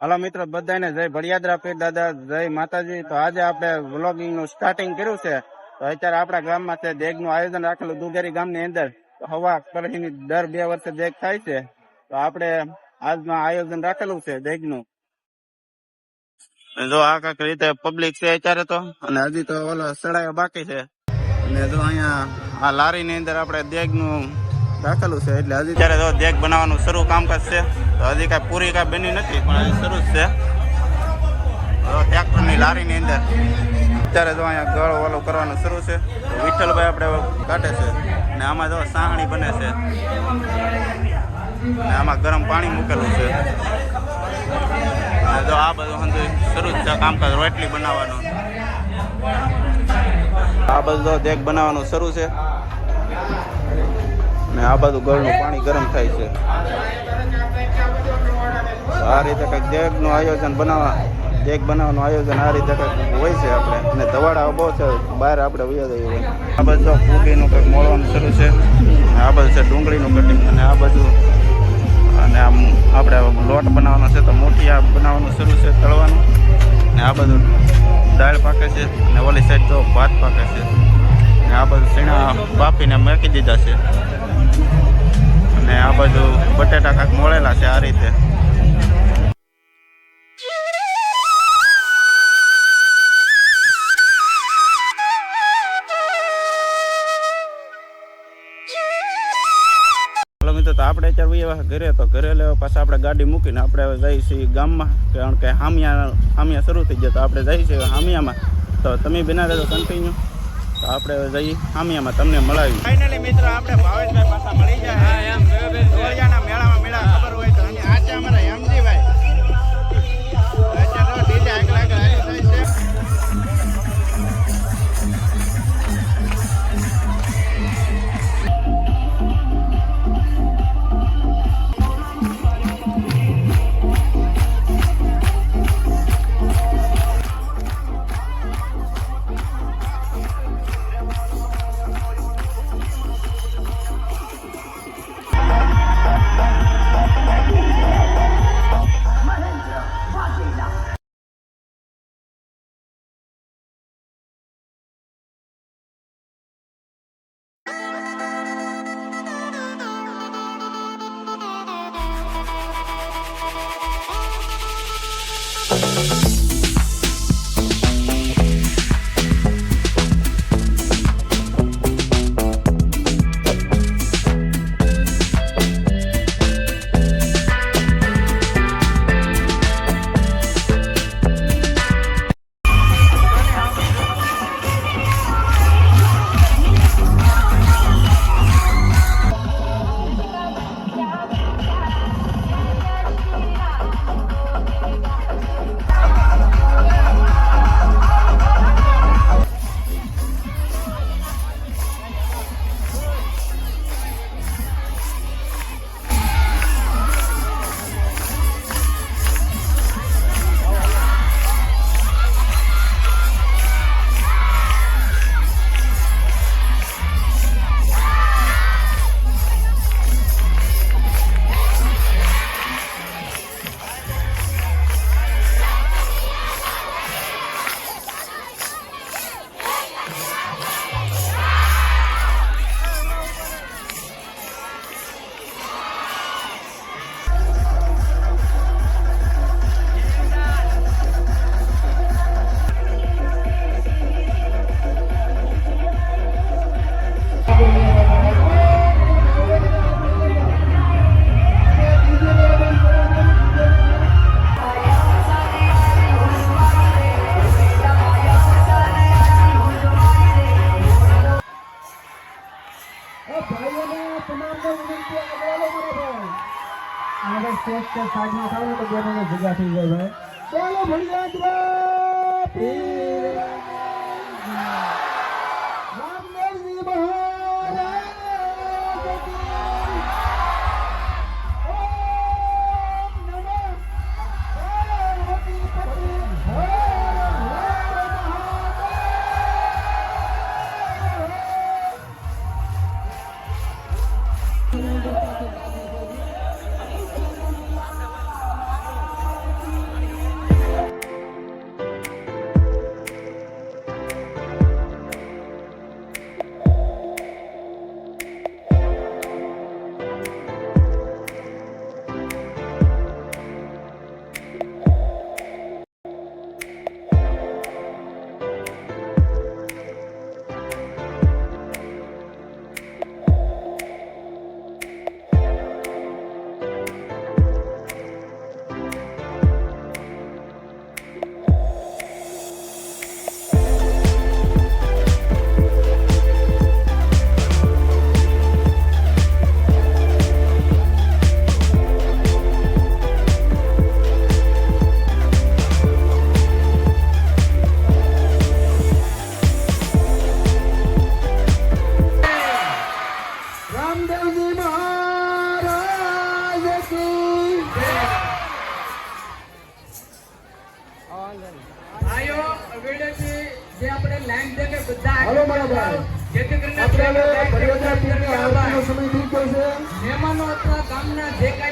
Hello મિત્રો, બધાને જય ભડિયાદરા પીર દાદા, જય માતાજી. તો આજે આપણે વ્લોગિંગનું સ્ટાર્ટિંગ કર્યું છે. તો અત્યારે આપણા ગામમાં છે દેગનું આયોજન રાખેલું દુધેરી ગામની અંદર. હવા કઢીની દર બે વર્ષે દેગ થાય છે. તો આપણે આજમાં આયોજન રાખેલું છે દેગનું જો આ કાંઈક રીતે પબ્લિક છે અત્યારે તો, અને હજી તો ઓલો સડાયો બાકી છે. અને જો અહીંયા આ લારી ની અંદર આપણે દેગનું રાખેલું છે, એટલે હજી ત્યારે તો દેગ બનાવવાનું શરૂ કામકાજ છે. તો હજી કાંઈ પૂરી કાંઈ બની નથી, પણ હજી શરૂ જ છે. ટ્રેક્ટરની લારીની અંદર. અત્યારે તો અહીંયા ગળ ઓલો કરવાનું શરૂ છે. તો વિઠ્ઠલભાઈ આપણે કાઢે છે. ને આમાં જો સાહણી બને છે. ને આમાં ગરમ પાણી મૂકેલું છે. જો આ બધું હંધુ શરૂ જ છે, કામકાજ રોટલી બનાવવાનું. આ બધું દેખ બનાવવાનું શરૂ છે. ને આ બાજુ ગળનું પાણી ગરમ થાય છે. આ રીતે કંઈક દેગનું આયોજન બનાવવા, દેગ બનાવવાનું આયોજન આ રીતે કંઈક હોય છે આપણે. અને ધવાડા બહુ છે, બહાર આપણે વયા જઈએ હોય આ બાજુ ફૂગીનું કંઈક મોળવાનું શરૂ છે. અને આ બધું છે ડુંગળીનું કટિંગ. અને આ બાજુ, અને આમ આપણે લોટ બનાવવાનો છે તો મોઠિયા બનાવવાનું શરૂ છે તળવાનું. ને આ બધું દાળ પાકે છે અને ઓલી સાઈડ તો ભાત પાકે છે. ને આ બધું સીણા બાફીને મૂકી દીધા છે. અને આ બાજુ બટેટા કાંક મોળેલા છે આ રીતે. તો આપણે અત્યારે ઘરે તો ઘરે લેવા પાછા આપણે ગાડી મૂકીને આપણે હવે જઈએ છીએ ગામમાં કારણ કે હામિયા હામિયા શરૂ થઈ ગયા તો આપણે જઈએ છીએ હામિયામાં. તો તમે બિના રહેજો કન્ટિન્યુ તો આપણે જઈએ હામિયામાં તમને મળાવી ફાઇનલી મિત્રો આપણે ભાવેશભાઈ પાછા મળી જાય. આગળ સ્ટેજ પર સાઈડમાં થાવ ને તો બેનોને ભેગા થઈ જાય ભાઈ ચાલો ભણિયાદરા પીર રામદેવજી મહારાજ મહેમાનો અથવા ગામના જે કાંઈ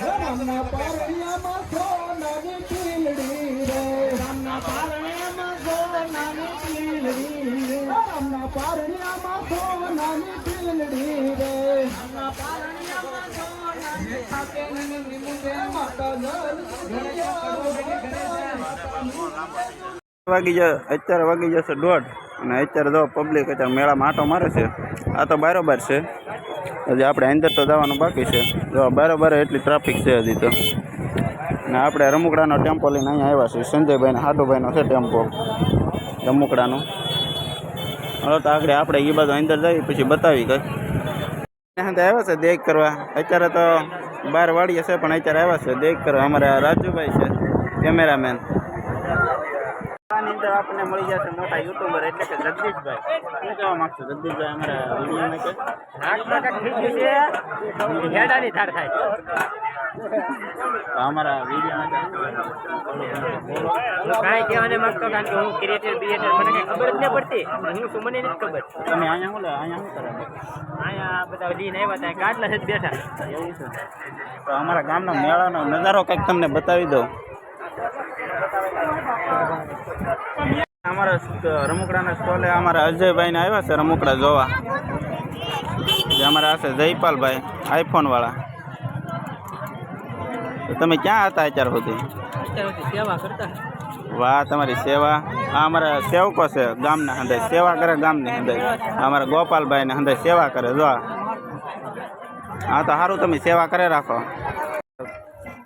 રામના પારણિયામાં સોનાની પીલડી રે રામના પારણિયામાં સોનાની પીલડી રે રામના પારણિયામાં સોનાની પીલડી રે રામના પારણિયામાં સોનાની માતા વાગી જાય અત્યારે વાગી જશે દોઢ. અને અત્યારે જો પબ્લિક અત્યારે મેળામાં આંટો મારે છે. આ તો બારોબાર છે. હજી આપણે અંદર તો જવાનું બાકી છે. જો બારોબાર એટલી ટ્રાફિક છે હજી તો. ને આપણે રમુકડાનો ટેમ્પો લઈને અહીંયા આવ્યા છીએ. સંજયભાઈને હાડુભાઈનો છે ટેમ્પો. રમુકડાનો. હવે તો આગળ આપણે એ બાજુ અંદર જઈએ, પછી બતાવી કઈ. આવ્યા છે દેખ કરવા. અત્યારે તો બાર વાડીએ છે, પણ અત્યારે આવ્યા છે દેખ કરવા. અમારા રાજુભાઈ છે, કેમેરામેન. આની આપણને મળી જશે મોટા યુટ્યુબર એટલે કે જગદીશભાઈ. શું કહેવા માંગશો? જગદીશભાઈ અમારા વિડીયોમાં કે? તો અમારા વિડીયોમાં કાંઈ કહેવાને માંગતો કારણ કે હું ક્રિએટર બિએટર મને કઈ ખબર જ ન પડતી. હું શું મને નથી ખબર. તમે અહીંયા લે? અહીંયા શું કરે? અહીંયા બધા લઈને આવ્યા ત્યાં કાટલા જ બેઠા. એવું છે તો અમારા ગામનો મેળાનો નજારો કંઈક તમને બતાવી દઉં. અમારા રમકડાના સ્ટોલે અમારા અજયભાઈને આવ્યા છે રમકડા જોવા. જે અમારા હશે જયપાલભાઈ આઈફોન વાળા તો તમે ક્યાં હતા અત્યાર સુધી? વાહ તમારી સેવા. આ અમારા સેવકો છે ગામના હંદે સેવા કરે ગામની હંદે અમારા ગોપાલભાઈ ને હંદે સેવા કરે. જો હા તો સારું તમે સેવા કરે રાખો.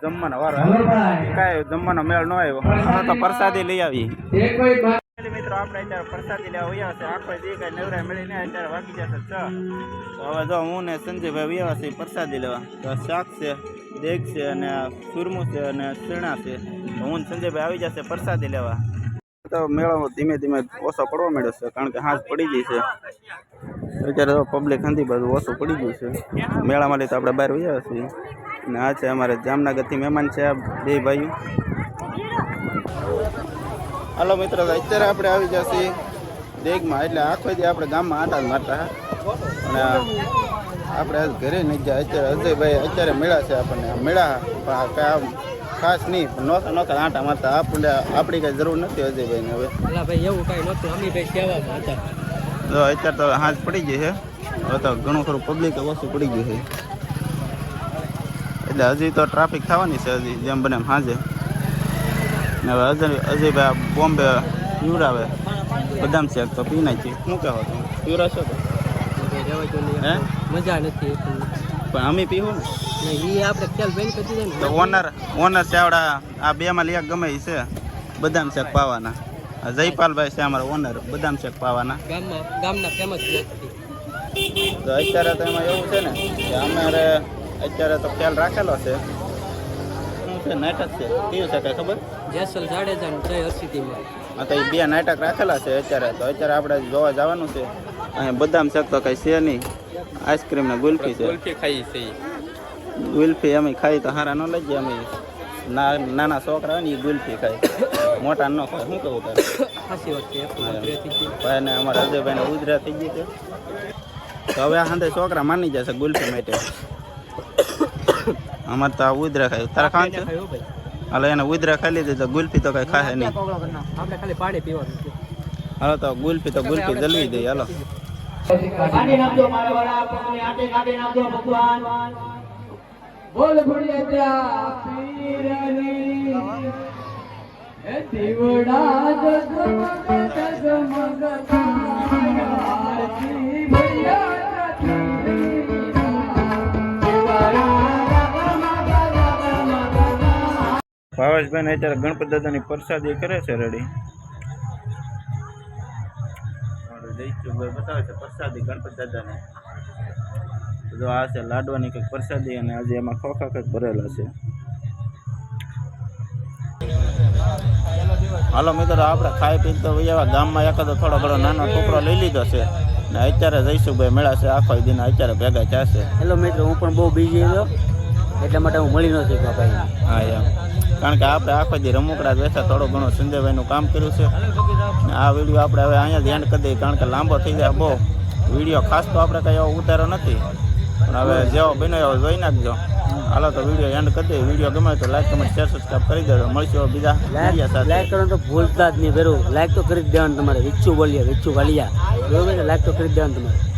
જમવાનો વારો કાંઈ જમવાનો મેળ ન આવ્યો. તો પ્રસાદી લઈ આવી મિત્રો, આપણે અત્યારે પ્રસાદી લેવા આવ્યા આખો દી કઈ નવરા મળીને અત્યારે વાગી જશે. છ હવે જો હું ને સંજયભાઈ આવ્યા પ્રસાદી લેવા. તો શાક છે, દેગ છે અને સુરમું છે અને ચીણા છે. હું ને સંજયભાઈ આવી જશે પ્રસાદી લેવા. તો મેળો ધીમે ધીમે ઓછો પડવા માંડ્યો છે, કારણ કે હાથ પડી ગઈ છે. અત્યારે પબ્લિક હંધી બધું ઓછું પડી ગયું છે. મેળામાં તો આપણે બહાર આવ્યા છીએ. અને આ છે અમારે જામનગરથી મહેમાન છે આ બે ભાઈઓ. હાલો મિત્રો અત્યારે આપણે આવી જશે દેગમાં. એટલે આખો જે આપણે ગામમાં આટા જ મારતા અને આપણે આજ ઘરે નહીં જાય અત્યારે અજયભાઈ અત્યારે મેળા છે આપણને. મેળા પણ આમ ખાસ નહીં. પણ નોખા નોખા આટા મારતા આપણે આપણી કાંઈ જરૂર નથી અજયભાઈને હવે. ભાઈ એવું કાંઈ નહોતું. હતા. તો અત્યારે તો હાથ પડી ગઈ છે હવે તો ઘણું ખરું પબ્લિક ઓછું પડી ગયું છે એટલે હજી તો ટ્રાફિક થવાની છે હજી. જેમ બને એમ સાંજે ને હવે અજય અજયભાઈ બોમ્બે પીવડાવે. બદામ શેક તો પી નાખી શું કહેવો તમે? પીવડાશો તો હે? મજા નથી પણ અમે પીવું ને? તો ઓનર ઓનર ચાવડા આ બેમાં લિયા ગમે છે. બદામ શેક પાવાના. આ જયપાલભાઈ છે અમારા ઓનર બદામ શેક પાવાના. ગામના ફેમસ તો અત્યારે તો એમાં એવું છે ને કે અમારે અત્યારે તો ખ્યાલ રાખેલો છે. છે નાટક છે. કયું છે કઈ ખબર? જેસલ જાડેજા જય હર્ષિતીમાં હા તો એ બે નાટક રાખેલા છે અત્યારે. તો અત્યારે આપણે જોવા જવાનું છે. અહીંયા બદામ શેક તો કઈ છે નહીં. આઈસ્ક્રીમ ને ગુલ્ફી છે. ખાઈ છે ગુલ્ફી અમે ખાઈ તો હારા ન લઈ જાય અમે. ના નાના છોકરા હોય ને એ ગુલ્ફી ખાય. મોટા ન ખાય. શું કહું તારે? ખાસી વાત છે ભાઈ ને અમારા અજયભાઈને ઉધરા થઈ ગઈ છે. તો હવે આ હાંધે છોકરા માની જશે ગુલ્ફી માટે. અમારે તો આ ઉદરા ખાય. તારા ખાન છે હાલો એને ઉદરા ખાઈ લીધી તો ગુલ્ફી તો કઈ ખાય નહીં. આપણે ખાલી પાણી પીવાનું હાલો તો ગુલ્ફી તો ગુલ્ફી જલવી દઈએ. હાલો. કાઢી નાખજો મારા વાળા પગની આટે કાઢી નાખજો ભગવાન. બોલ ભુડિયા પીરની એ જગમગ જગમગ ભાવેશભાઈ અત્યારે ગણપત દાદાની પ્રસાદી કરે છે રેડી બતાવે છે પ્રસાદી ગણપત દાદાને. જો આ છે લાડવાની કંઈક પ્રસાદી અને આજે એમાં ખોખા કંઈક ભરેલા છે. હાલો મિત્રો આપણે ખાઈ પી તો એવા ગામમાં એકાદો થોડો ઘણો નાનો ટુકડો લઈ લીધો છે ને અત્યારે જયસુભાઈ મેળા છે આખો દિન અત્યારે ભેગા થશે હેલો મિત્રો હું પણ બહુ બિઝી હતો એટલા માટે હું મળી નથી ભાઈ. હા એમ. કારણ કે આપણે આખો જે રમકડા બેઠા થોડો ઘણો સંજયભાઈનું કામ કર્યું છે. આ વીડિયો આપણે હવે અહીંયા ધ્યાન કરી દઈએ કારણ કે લાંબો થઈ જાય બહુ. વીડિયો ખાસ તો આપણે કંઈ એવો ઉતારો નથી. પણ હવે જેવો બન્યો એવો જોઈ નાખજો. હાલો તો વીડિયો એન્ડ કરી દઈએ. વીડિયો ગમે તો લાઈક કમેન્ટ શેર સબસ્ક્રાઈબ કરી દેજો. મળશે બીજા લાઈક કરો તો ભૂલતા જ નહીં ભેરું લાઈક તો કરી જ દેવાનું તમારે. વિચ્છુ બોલીએ વિચ્છુ વાલિયા. બરોબર લાઈક તો કરી જ દેવાનું તમારે.